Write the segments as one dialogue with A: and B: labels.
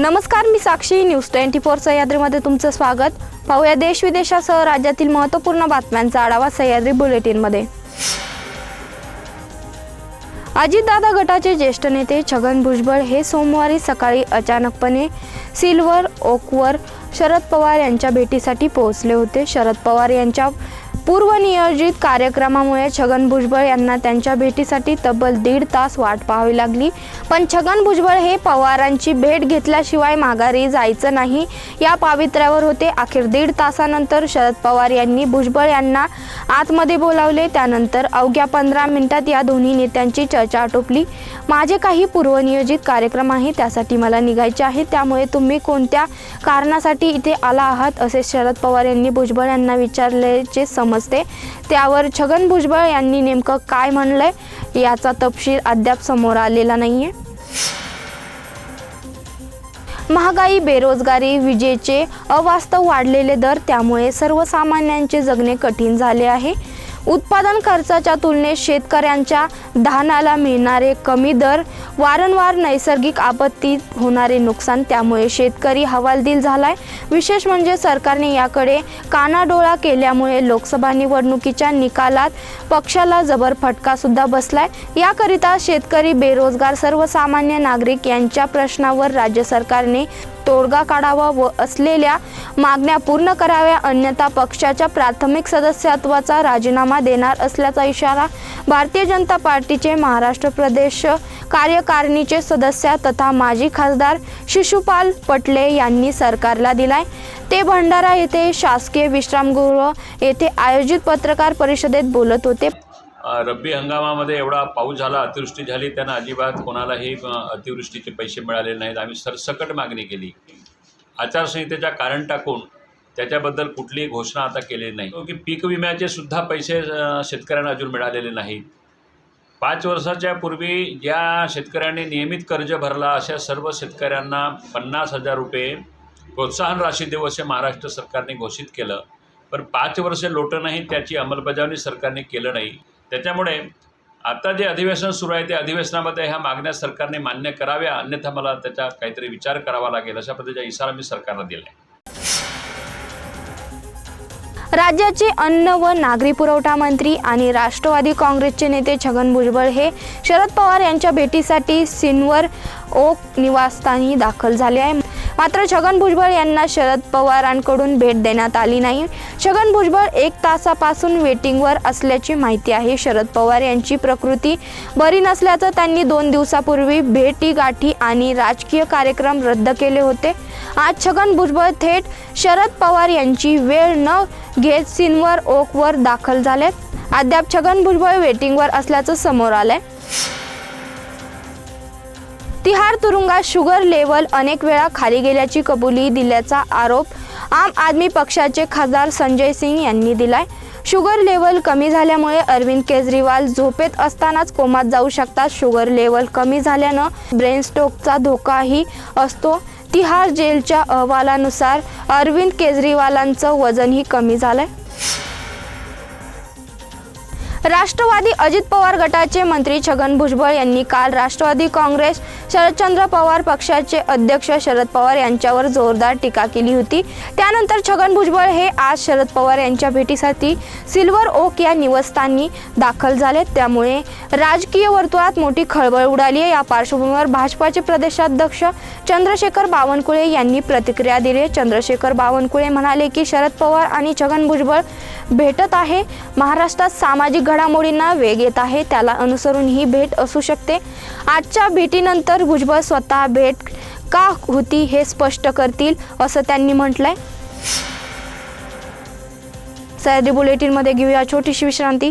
A: नमस्कार मी Sakshi. News twenty four सह्याद्रीमध्ये तुमचं स्वागत. पाहूया देश विदेशासह राज्यातील महत्त्वपूर्ण बातम्यांचा आढावा सह्याद्री बुलेटिनमध्ये. अजितदादा गटाचे ज्येष्ठ नेते छगन भुजबळ हे सोमवारी सकाळी अचानकपणे सिल्वर ओकवर शरद पवार यांच्या भेटीसाठी पोहोचले होते. शरद पवार यांच्या पूर्वनियोजित कार्यक्रमामुळे छगन भुजबळ यांना त्यांच्या भेटीसाठी तब्बल दीड तास वाट पाहावी लागली. पण छगन भुजबळ हे पवारांची भेट घेतल्याशिवाय माघारी जायचं नाही. या पावित्र्यावर होते अखेर दीड तासानंतर शरद पवार यांनी भुजबळ यांना आतमध्ये बोलावले. त्यानंतर अवघ्या पंधरा मिनिटात या दोन्ही नेत्यांची चर्चा आटोपली. माझे काही पूर्वनियोजित कार्यक्रम आहे त्यासाठी मला निघायचे आहे. त्यामुळे तुम्ही कोणत्या कारणासाठी इथे आला आहात? असे शरद पवार यांनी भुजबळ यांना विचारल्याचे समजते त्यावर छगन भुजबळ यांनी नेमकं काय म्हणलंय याचा तपशील अद्याप समोर आलेला नाहीये. महागाई बेरोजगारी विजेचे अवास्तव वाढलेले दर त्यामुळे सर्वसामान्यांचे जगणे कठीण झाले आहे. उत्पादन खर्चाच्या तुलनेत शेतकऱ्यांच्या धानाला मिळणारे कमी दर वारंवार नैसर्गिक आपत्तीत होणारे नुकसान त्यामुळे शेतकरी हवालदिल झालाय. विशेष म्हणजे सरकारने याकडे कानाडोळा केल्यामुळे लोकसभा निवडणुकीच्या निकालात पक्षाला जबर फटका सुद्धा बसलाय. याकरिता शेतकरी बेरोजगार सर्वसामान्य नागरिक यांच्या प्रश्नावर राज्य सरकारने तोडगा काढावा व असलेल्या मागण्या पूर्ण कराव्या अन्यथा पक्षाच्या प्राथमिक सदस्यत्वाचा राजीनामा देणार असल्याचा इशारा भारतीय जनता पार्टीचे महाराष्ट्र प्रदेश कार्यकारिणीचे सदस्य तथा माजी खासदार शिशुपाल पटले यांनी सरकारला दिलाय. ते भंडारा येथे शासकीय विश्रामगृह येथे आयोजित पत्रकार परिषदेत बोलत होते.
B: रब्बी हंगामामध्ये एवढा पाऊस झाला अतिवृष्टी झाली त्यांना अजिबात कोणालाही अतिवृष्टीचे पैसे मिळाले नाहीत. आम्ही सरसकट मागणी केली. आचारसंहितेच्या कारण टाकून त्याच्याबद्दल कुठलीही घोषणा आता केलेली नाही. की पीक विम्याचे सुद्धा पैसे शेतकऱ्यांना अजून मिळालेले नाहीत. पाच वर्षाच्या पूर्वी ज्या शेतकऱ्यांनी नियमित कर्ज भरला अशा सर्व शेतकऱ्यांना पन्नास हजार रुपये प्रोत्साहन राशी देऊ असे महाराष्ट्र सरकारने घोषित केलं. पण पाच वर्षे लोटं नाही त्याची अंमलबजावणी सरकारने केलं नाही. त्याच्यामुळे आता जे अधिवेशन सुरू आहे त्या अधिवेशनामध्ये ह्या मागण्या सरकारने मान्य कराव्या अन्यथा मला त्याचा काहीतरी विचार करावा लागेल अशा पद्धतीचा इशारा मी सरकारला दिला आहे
A: राज्याचे अन्न व नागरी पुरवठा मंत्री आणि राष्ट्रवादी काँग्रेसचे नेते छगन भुजबळ हे शरद पवार यांच्या भेटीसाठी सिन्वर ओक निवासस्थानी दाखल झाले आहे. मात्र छगन भुजबळ यांना शरद पवारांकडून भेट देण्यात आली नाही. छगन भुजबळ एक तासापासून वेटिंगवर असल्याची माहिती आहे. शरद पवार यांची प्रकृती बरी नसल्याचं त्यांनी दोन दिवसापूर्वी भेटी गाठी आणि राजकीय कार्यक्रम रद्द केले होते. आज छगन भुजबळ थेट शरद पवार यांची वेळ न घेत सीनवर ओकवर दाखल झालेत. अद्याप छगन भुजबळ वेटिंगवर असल्याचं समोर आलंय. तिहार तुरुंगात शुगर लेवल अनेक वेळा खाली गेल्याची कबुली दिल्याचा आरोप आम आदमी पक्षाचे खासदार संजय सिंग यांनी दिलाय. शुगर लेवल कमी झाल्यामुळे अरविंद केजरीवाल झोपेत असतानाच कोमात जाऊ शकतात. शुगर लेवल कमी झाल्यानं ब्रेन स्ट्रोकचा धोकाही असतो. तिहार जेलच्या अहवालानुसार अरविंद केजरीवालांचं वजनही कमी झालंय. राष्ट्रवादी अजित पवार गटाचे मंत्री छगन भुजबळ यांनी काल राष्ट्रवादी काँग्रेस शरदचंद्र पवार पक्षाचे अध्यक्ष शरद पवार यांच्यावर जोरदार टीका केली होती. त्यानंतर छगन भुजबळ हे आज शरद पवार यांच्या भेटीसाठी सिल्वर ओक या निवासस्थानी दाखल झाले त्यामुळे राजकीय वर्तुळात मोठी खळबळ उडाली आहे. या पार्श्वभूमीवर भाजपाचे प्रदेशाध्यक्ष चंद्रशेखर बावनकुळे यांनी प्रतिक्रिया दिली. चंद्रशेखर बावनकुळे म्हणाले की शरद पवार आणि छगन भुजबळ भेटत आहे. महाराष्ट्रात सामाजिक घडामोडींना वेग येत आहे. त्याला अनुसरून ही भेट असू शकते. आजच्या भेटीनंतर भुजबळ स्वतः भेट का होती हे स्पष्ट करतील असं त्यांनी म्हटलंय. सह्याद्री बुलेटिनमध्ये घेऊया छोटीशी विश्रांती.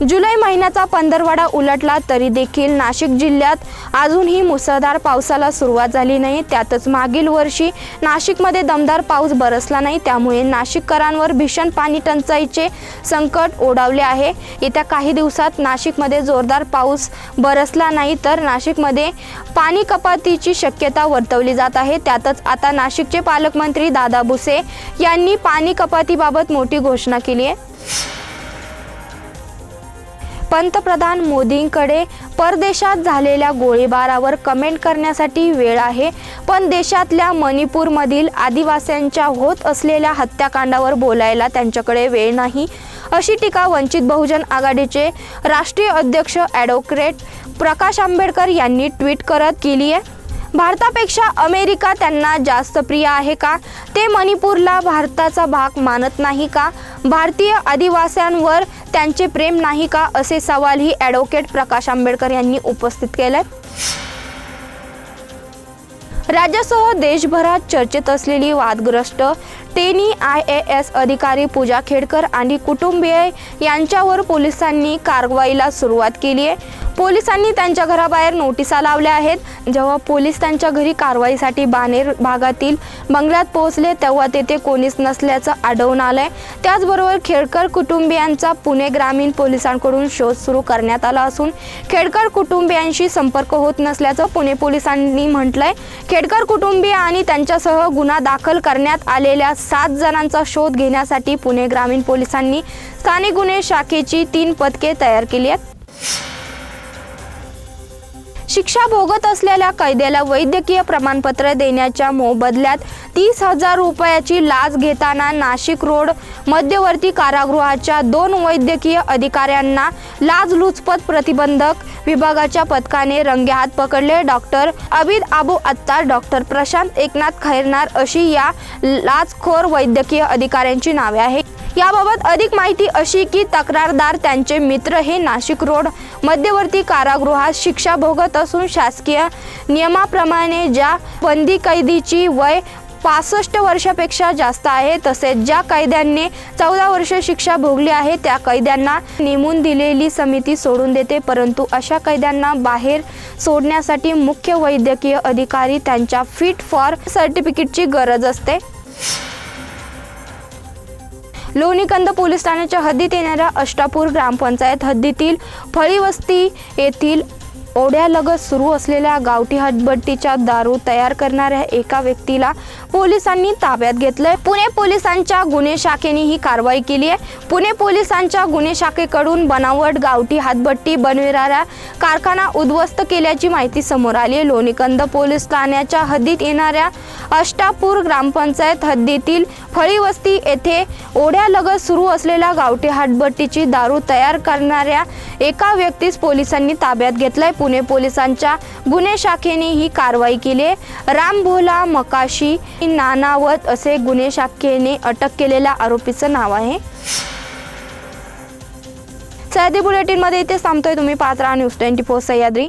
A: जुलै महिन्याचा पंधरवाडा उलटला तरी देखील नाशिक जिल्ह्यात अजूनही मुसळधार पावसाला सुरुवात झाली नाही. त्यातच मागील वर्षी नाशिकमध्ये दमदार पाऊस बरसला नाही. त्यामुळे नाशिककरांवर भीषण पाणी टंचाईचे संकट ओढावले आहे. येत्या काही दिवसात नाशिकमध्ये जोरदार पाऊस बरसला नाही तर नाशिकमध्ये पाणी कपातीची शक्यता वर्तवली जात आहे. त्यातच आता नाशिकचे पालकमंत्री दादा भुसे यांनी पाणी कपातीबाबत मोठी घोषणा केली आहे. पंतप्रधान मोदींकडे परदेशात झालेल्या गोळीबारावर कमेंट करण्यासाठी वेळ आहे. पण देशातल्या मणिपूरमधील आदिवासींच्या होत असलेल्या हत्याकांडावर बोलायला त्यांच्याकडे वेळ नाही. अशी टीका वंचित बहुजन आघाडीचे राष्ट्रीय अध्यक्ष ॲडव्होकेट प्रकाश आंबेडकर यांनी ट्विट करत केली आहे भारतापेक्षा अमेरिका त्यांना जास्त प्रिय आहे का? ते मणिपूरला भारताचा भाग मानत नाही का? भारतीय आदिवास्यांवर त्यांचे प्रेम नाही का? असे सवालही ॲडव्होकेट प्रकाश आंबेडकर यांनी उपस्थित केले राज्यासह देशभरात चर्चेत असलेली वादग्रस्त टेनी आय ए एस अधिकारी पूजा खेडकर आणि कुटुंबीय यांच्यावर पोलिसांनी कारवाईला सुरुवात केली आहे. पोलिसांनी त्यांच्या घराबाहेर नोटिसा लावल्या आहेत. जेव्हा पोलीस त्यांच्या घरी कारवाईसाठी बानेर भागातील बंगल्यात पोहोचले तेव्हा तेथे कोणीच नसल्याचं आढळून आलंय. त्याचबरोबर खेडकर कुटुंबियांचा पुणे ग्रामीण पोलिसांकडून शोध सुरू करण्यात आला असून खेडकर कुटुंबियांशी संपर्क होत नसल्याचं पुणे पोलिसांनी म्हटलंय. खेडकर कुटुंबीय आणि त्यांच्यासह गुन्हा दाखल करण्यात आलेल्या सात जणांचा शोध घेण्यासाठी पुणे ग्रामीण पोलिसांनी स्थानिक गुन्हे शाखेची तीन पथके तयार केली आहेत. शिक्षा भोगत असलेल्या कैद्याला वैद्यकीय प्रमाणपत्र देण्याच्या मोबदल्यात तीस हजार रुपयाची लाच घेताना नाशिक रोड मध्यवर्ती कारागृहाच्या दोन वैद्यकीय अधिकाऱ्यांना लाचलुचपत प्रतिबंधक विभागाच्या पथकाने रंगेहात पकडले. डॉक्टर अबिद आबू अत्तार डॉक्टर प्रशांत एकनाथ खैरनार अशी या लाचखोर वैद्यकीय अधिकाऱ्यांची नावे आहेत. याबाबत अधिक माहिती अशी की तक्रारदार त्यांचे मित्र हे नाशिक रोड मध्यवर्ती कारागृहात शिक्षा भोगत असून शासकीय नियमाप्रमाणे ज्या बंदी कैदीची वय पासष्ट वर्षापेक्षा जास्त आहे तसेच ज्या कैद्यांनी चौदा वर्ष शिक्षा भोगली आहे त्या कैद्यांना नेमून दिलेली समिती सोडून देते. परंतु अशा कैद्यांना बाहेर सोडण्यासाठी मुख्य वैद्यकीय अधिकारी त्यांच्या फिट फॉर सर्टिफिकेटची गरज असते. लोणीकंद पोलीस ठाण्याच्या हद्दीत येणाऱ्या अष्टापूर ग्रामपंचायत हद्दीतील फळीवस्ती येथील ओढ्यालगत सुरू असलेल्या गावठी हटबट्टीच्या दारू तयार करणाऱ्या एका व्यक्तीला पोलिसांनी ताब्यात घेतलंय. पुणे पोलिसांच्या गुन्हे शाखेने ही कारवाई केली आहे पुणे पोलिसांच्या गुन्हे शाखेकडून बनावट गावठी हातभट्टी बनविणाऱ्या कारखाना उद्ध्वस्त केल्याची माहिती समोर आली आहे लोणीकंद पोलीस ठाण्याच्या हद्दीत येणाऱ्या अष्टापूर ग्रामपंचायत हद्दीतील फळीवस्ती येथे ओढ्यालगत सुरू असलेल्या गावठी हातबट्टीची दारू तयार करणाऱ्या एका व्यक्तीस पोलिसांनी ताब्यात घेतलाय. पुणे पोलिसांच्या गुन्हे शाखेने ही कारवाई केली रामभोला मकाशी नानावत असे गुन्हे शाखेने अटक केलेल्या आरोपीचं नाव आहे. सह्याद्री बुलेटिनमध्ये इथे थांबतोय तुम्ही. पाच न्यूज ट्वेंटी फोर सह्याद्री.